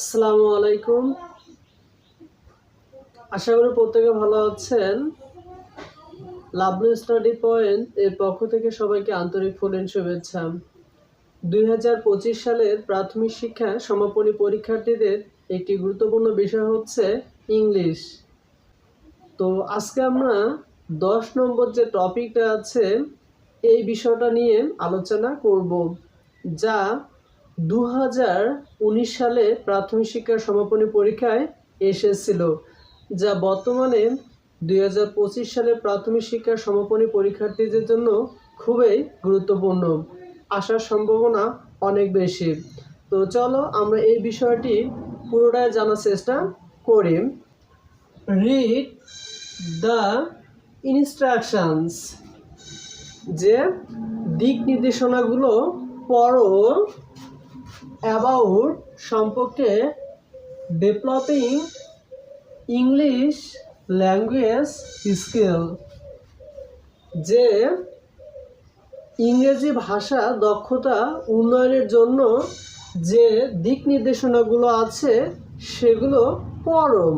আসসালামু আলাইকুম। আশা করি প্রত্যেকে ভালো আছেন। লাভলি স্টাডি পয়েন্ট এর পক্ষ থেকে সবাইকে আন্তরিক ফুলেন শুভেচ্ছা। দুই হাজার পঁচিশ সালের প্রাথমিক শিক্ষা সমাপনী পরীক্ষার্থীদের একটি গুরুত্বপূর্ণ বিষয় হচ্ছে ইংলিশ। তো আজকে আমরা দশ নম্বর যে টপিকটা আছে, এই বিষয়টা নিয়ে আলোচনা করব, যা দু হাজার উনিশ সালে প্রাথমিক শিক্ষার সমাপনী পরীক্ষায় এসেছিল, যা বর্তমানে দুই হাজার পঁচিশ সালে প্রাথমিক শিক্ষার সমাপনী পরীক্ষার্থীদের জন্য খুবই গুরুত্বপূর্ণ। আসার সম্ভাবনা অনেক বেশি। তো চলো আমরা এই বিষয়টি পুরোটাই জানার চেষ্টা করি। রিড দ্য ইনস্ট্রাকশনস যে দিক নির্দেশনাগুলো পড়ো। অ্যাবাউট সম্পর্কে ডেভেলপিং ইংলিশ ল্যাঙ্গুয়েজ স্কিল, যে ইংরেজি ভাষা দক্ষতা উন্নয়নের জন্য যে দিক নির্দেশনাগুলো আছে সেগুলো পরম।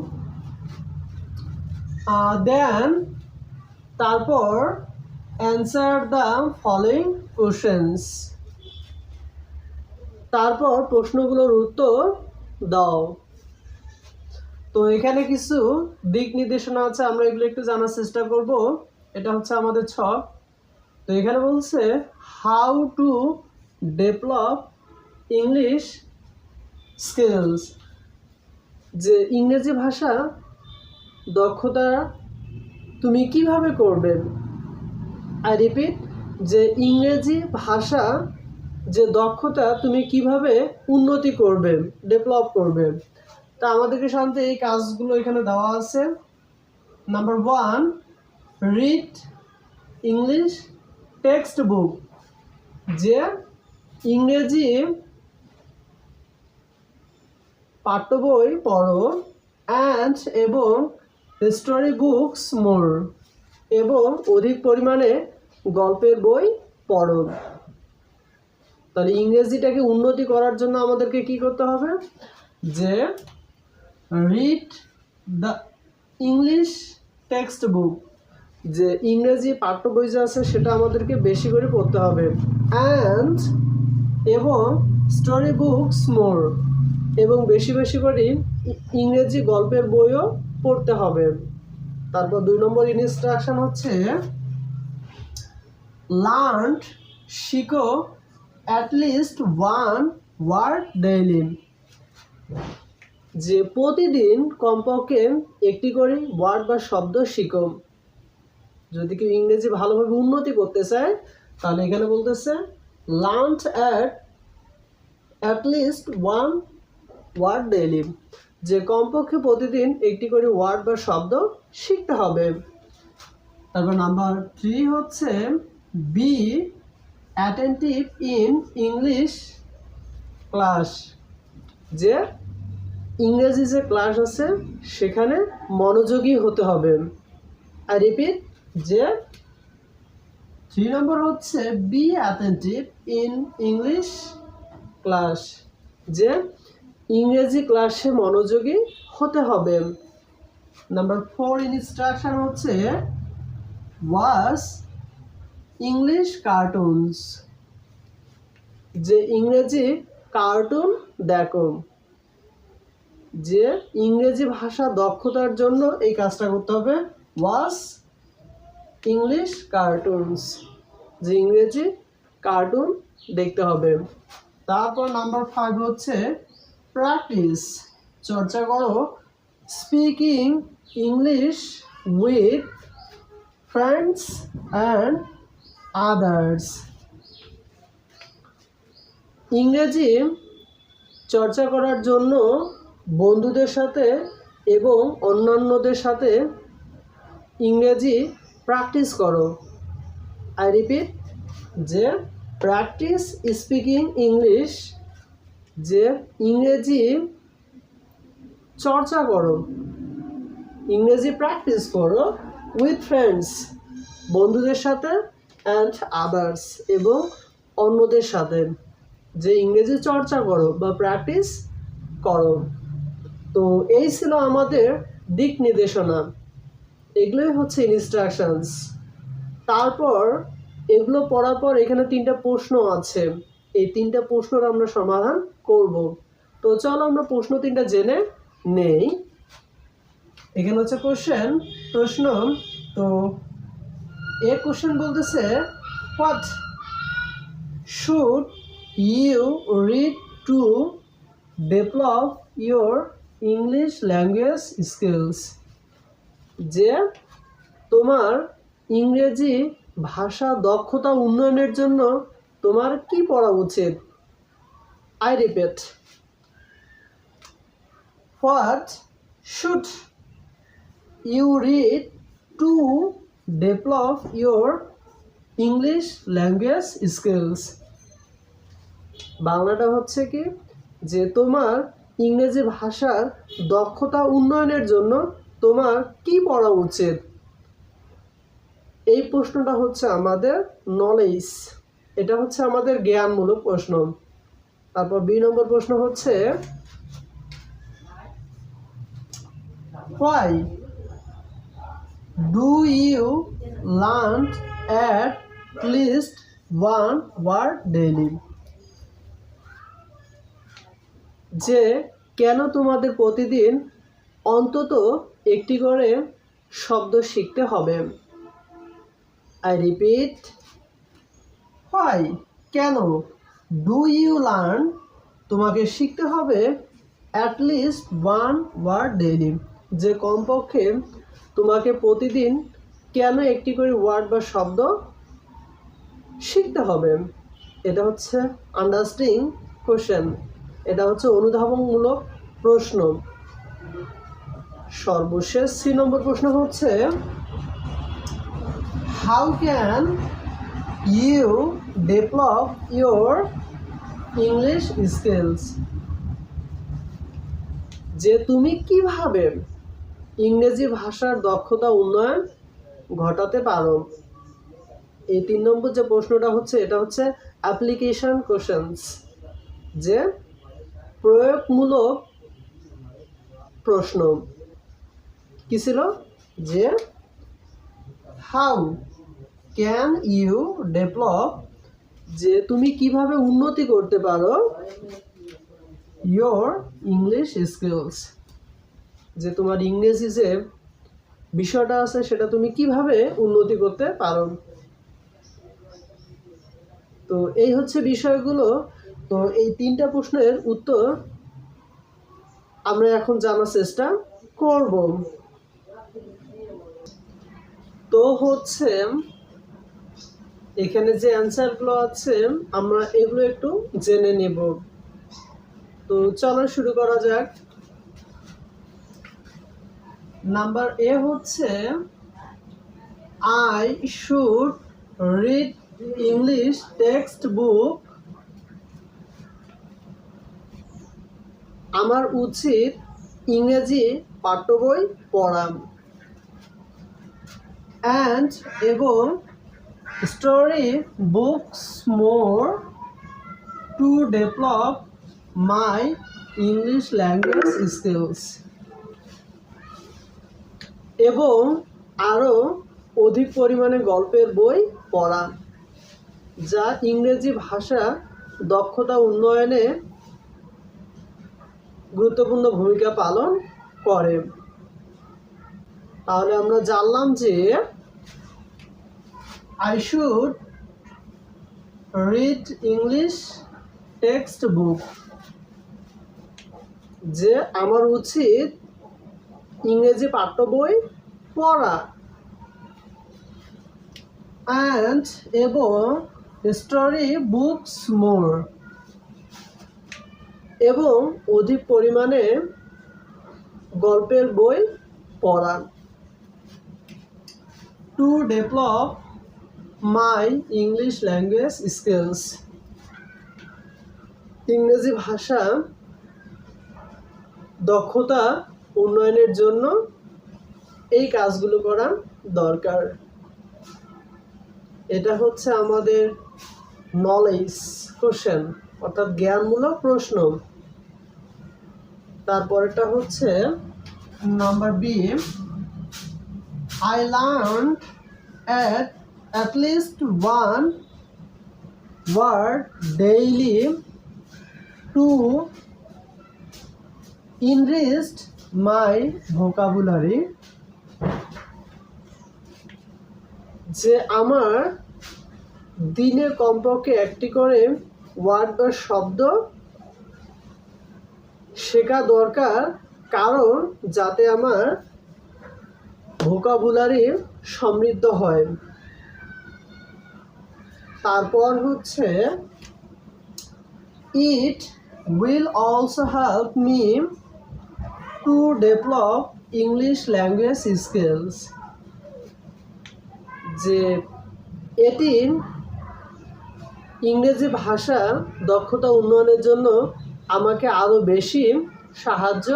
দেন তারপর অ্যান্সার দ্য ফলোয়িং কোশ্চেন্স তারপর প্রশ্নগুলোর উত্তর দাও। তো এখানে কিছু দিক নির্দেশনা আছে, আমরা এগুলো একটু জানার চেষ্টা করব। এটা হচ্ছে আমাদের ছক তো এখানে বলছে how to develop English skills যে ইংরেজি ভাষা দক্ষতা তুমি কীভাবে করবে? আই রিপিট যে ইংরেজি ভাষা যে দক্ষতা তুমি কীভাবে উন্নতি করবে ডেভেলপ করবে। তা আমাদেরকে সাধারণত এই কাজগুলো এখানে দেওয়া আছে। Number one read English text book যে ইংরেজি পাঠ্য বই পড়ো অ্যান্ড এবং স্টোরি বুকস মোর এবং অধিক পরিমাণে গল্পের বই পড়ো। তাহলে ইংরেজিটাকে উন্নতি করার জন্য আমাদেরকে কি করতে হবে? যে read the English text book যে ইংরেজি পাঠ্য বই যে আছে সেটা আমাদেরকে বেশি করে পড়তে হবে। অ্যান্ড এবং স্টোরি বুকস মোর এবং বেশি বেশি করে ইংরেজি গল্পের বইও পড়তে হবে। তারপর দুই নম্বর ইনস্ট্রাকশন হচ্ছে লার্ন শিখো at least one word daily যে প্রতিদিন কমপক্ষে একটি করে ওয়ার্ড বা শব্দ শিখো। যদি কেউ ইংরেজি ভালোভাবে উন্নতি করতে চায়, তাহলে এখানে বলতেছে learn at at least one word daily যে কমপক্ষে প্রতিদিন একটি করে ওয়ার্ড বা শব্দ শিখতে হবে। তারপর নাম্বার থ্রি হচ্ছে be attentive in English class যে ইংরেজি যে ক্লাস আছে, সেখানে মনোযোগী হতে হবে। আর রিপিট যে থ্রি নম্বর হচ্ছে be attentive in English class যে ইংরেজি ক্লাসে মনোযোগী হতে হবে। নাম্বার ফোর ইনস্ট্রাকশন হচ্ছে ওয়াস ইংলিশ কার্টুনস যে ইংরেজি কার্টুন দেখো। যে ইংরেজি ভাষা দক্ষতার জন্য এই কাজটা করতে হবে ওয়াস ইংলিশ কার্টুনস যে ইংরেজি কার্টুন দেখতে হবে। তারপর নাম্বার ফাইভ হচ্ছে প্র্যাকটিস চর্চা করো। Speaking English with friends and others ইংরেজি চর্চা করার জন্য বন্ধুদের সাথে এবং অন্যান্যদের সাথে ইংরেজি প্র্যাকটিস করো। আই রিপিট যে প্র্যাকটিস স্পিকিং ইংলিশ যে ইংরেজি চর্চা করো। ইংরেজি প্র্যাকটিস করো উইথ ফ্রেন্ডস বন্ধুদের সাথে অ্যান্ড আদার্স এবং অন্যদের সাথে। যে ইংরেজি চর্চা করো বা প্র্যাকটিস করো। তো এই ছিল আমাদের দিক নির্দেশনা। এগুলোই হচ্ছে ইনস্ট্রাকশনস তারপর এগুলো পড়ার পর এখানে তিনটা প্রশ্ন আছে। এই তিনটা প্রশ্নের আমরা সমাধান করব। তো চলো আমরা প্রশ্ন তিনটা জেনে নেই। এখানে হচ্ছে কোশ্চেন প্রশ্ন, তো এ কোশ্চেন বলতেছে what should you read to develop your English language skills যে তোমার ইংরেজি ভাষা দক্ষতা উন্নয়নের জন্য তোমার কি পড়া উচিত? I repeat what should you read to develop your English language skills বাংলাটা হচ্ছে কি? যে তোমার ইংরেজি ভাষার দক্ষতা উন্নয়নের জন্য তোমার কি পড়া উচিত? এই প্রশ্নটা হচ্ছে আমাদের নলেজ এটা হচ্ছে আমাদের জ্ঞানমূলক প্রশ্ন। তারপর বি নম্বর প্রশ্ন হচ্ছে why do you learn at least one word daily যে কেন তোমাদের প্রতিদিন অন্তত একটি করে শব্দ শিখতে হবে? আই রিপিট হোয়াই কেন? ডু ইউ লার্ন তোমাকে শিখতে হবে অ্যাটলিস্ট ওয়ান ওয়ার্ড ডেইলি যে কমপক্ষে তোমাকে প্রতিদিন কেন একটি করে ওয়ার্ড বা শব্দ শিখতে হবে? এটা হচ্ছে আন্ডারস্টিং কোশ্চেন এটা হচ্ছে অনুধাবনমূলক প্রশ্ন। সর্বশেষ সি নম্বর প্রশ্ন হচ্ছে how can you develop your English skills যে তুমি কীভাবে ইংরেজি ভাষার দক্ষতা উন্নয়ন ঘটাতে পারো। এই তিন নম্বর যে প্রশ্নটা হচ্ছে, এটা হচ্ছে অ্যাপ্লিকেশন কোশ্চেন্স যে প্রয়োগমূলক প্রশ্ন কি ছিল? যে হাউ ক্যান ইউ ডেভেলপ যে তুমি কীভাবে উন্নতি করতে পারো ইয়োর ইংলিশ স্কিলস যে তোমার ইংরেজি যে বিষয়টা আছে, সেটা তুমি কীভাবে উন্নতি করতে পারো? তো এই হচ্ছে বিষয়গুলো। তো এই তিনটা প্রশ্নের উত্তর আমরা এখন জানার চেষ্টা করব। তো হচ্ছে, এখানে যে অ্যান্সারগুলো আছে, আমরা এগুলো একটু জেনে নেব। তো চলো শুরু করা যাক। নাম্বার এ হচ্ছে I should read English text book আমার উচিত ইংরেজি পাঠ্য বই পড়া। অ্যান্ড এবং story books more to develop my English language skills এবং আরও অধিক পরিমাণে গল্পের বই পড়া, যা ইংরেজি ভাষা দক্ষতা উন্নয়নে গুরুত্বপূর্ণ ভূমিকা পালন করে। তাহলে আমরা জানলাম যে I should read English text book যে আমার উচিত ইংরেজি পাঠ্য বই পড়া। অ্যান্ড এবং স্টোরি বুকস মোর এবং অধিক পরিমাণে গল্পের বই পড়া। To develop my English language skills ইংরেজি ভাষা দক্ষতা উন্নয়নের জন্য এই কাজগুলো করা দরকার। এটা হচ্ছে আমাদের নলেজ কোশ্চেন অর্থাৎ জ্ঞানমূলক প্রশ্ন। তারপরেটা হচ্ছে number B I learn at at least one word daily to enrich my vocabulary যে আমার দিনে কমপক্ষে একটি করে ওয়ার্ড বা শব্দ শেখা দরকার কারণ যাতে আমার ভোকাবুলারি সমৃদ্ধ হয়। তারপর হচ্ছে it will also help me to develop English language skills যে এটি ইংরেজি ভাষা দক্ষতা উন্নয়নের জন্য আমাকে আরও বেশি সাহায্য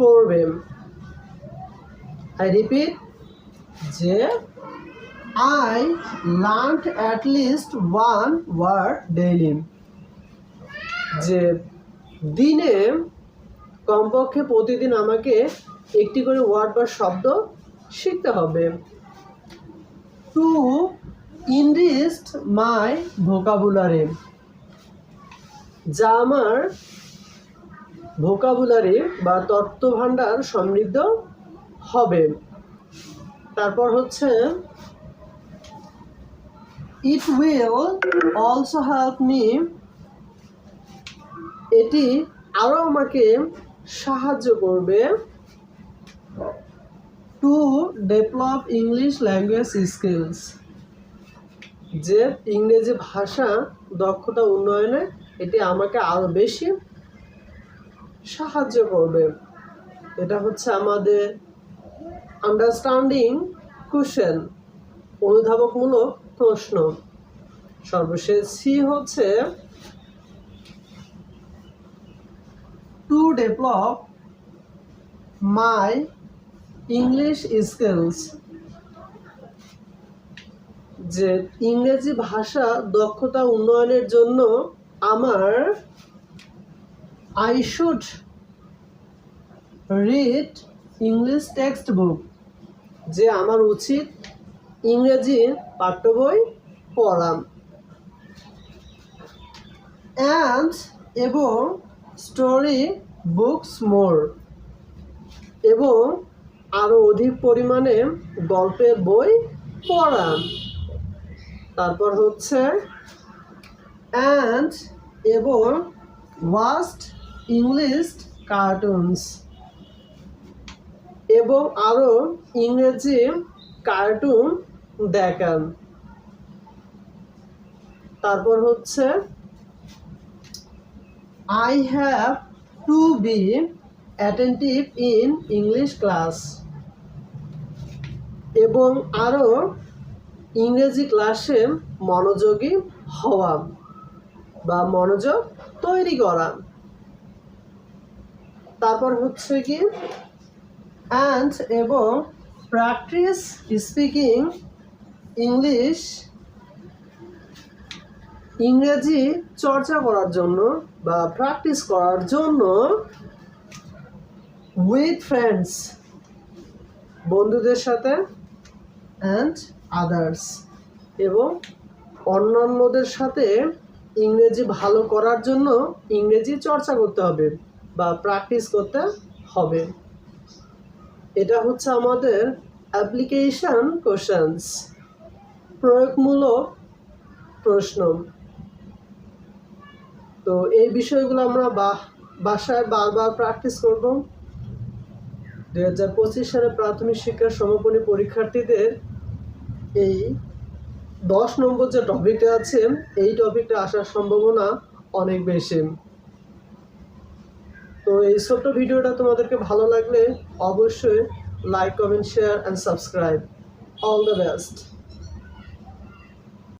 করবে। আই রিপিট যে I learn at least one word daily যে দিনে কমপক্ষে প্রতিদিন আমাকে একটি করে ওয়ার্ড বা শব্দ শিখতে হবে। টু ইনরিস্ট মাই ভোকাবুলারি যা আমার ভোকাবুলারি বা তত্ত্বভাণ্ডার সমৃদ্ধ হবে। তারপর হচ্ছে it will also help me এটি আরও আমাকে সাহায্য করবে to develop English language skills যে ইংরেজি ভাষা দক্ষতা উন্নয়নে এটি আমাকে আরও বেশি সাহায্য করবে। এটা হচ্ছে আমাদের আন্ডারস্ট্যান্ডিং কোশ্চেন অনুধাবকমূলক প্রশ্ন। সর্বশেষ সি হচ্ছে to develop my English skills যে ইংরেজি ভাষা দক্ষতা উন্নয়নের জন্য আমার I should read English text book যে আমার উচিত ইংরেজি পাঠ্য বই পড়া অ্যান্ড এবং স্টোরি বুকস মোর এবং আরও অধিক পরিমাণে গল্পের বই পড়া। তারপর হচ্ছে অ্যান্ড এবং ওয়াস্ট ইংলিশ কার্টুনস এবং আরও ইংরেজি কার্টুন দেখান। তারপর হচ্ছে I have to be attentive in English class এবং আরও ইংরেজি ক্লাসে মনোযোগী হওয়া বা মনোযোগ তৈরি করা। তারপর হচ্ছে কি অ্যান্ড এবং প্র্যাকটিস স্পিকিং ইংলিশ ইংরেজি চর্চা করার জন্য বা প্র্যাকটিস করার জন্য উইথ ফ্রেন্ডস বন্ধুদের সাথে অ্যান্ড আদার্স এবং অন্যান্যদের সাথে ইংরেজি ভালো করার জন্য ইংরেজি চর্চা করতে হবে বা প্র্যাকটিস করতে হবে। এটা হচ্ছে আমাদের অ্যাপ্লিকেশন কোশ্চেন্স প্রয়োগমূলক প্রশ্ন। তো এই বিষয়গুলো আমরা বাসায় বারবার প্র্যাকটিস করব। দুই হাজার পঁচিশ সালে প্রাথমিক শিক্ষার সমাপনী পরীক্ষার্থীদের এই দশ নম্বর যে টপিকটা আছে, এই টপিকটা আসার সম্ভাবনা অনেক বেশি। তো এই ছোট্ট ভিডিওটা তোমাদেরকে ভালো লাগলে অবশ্যই like comment share and subscribe all the best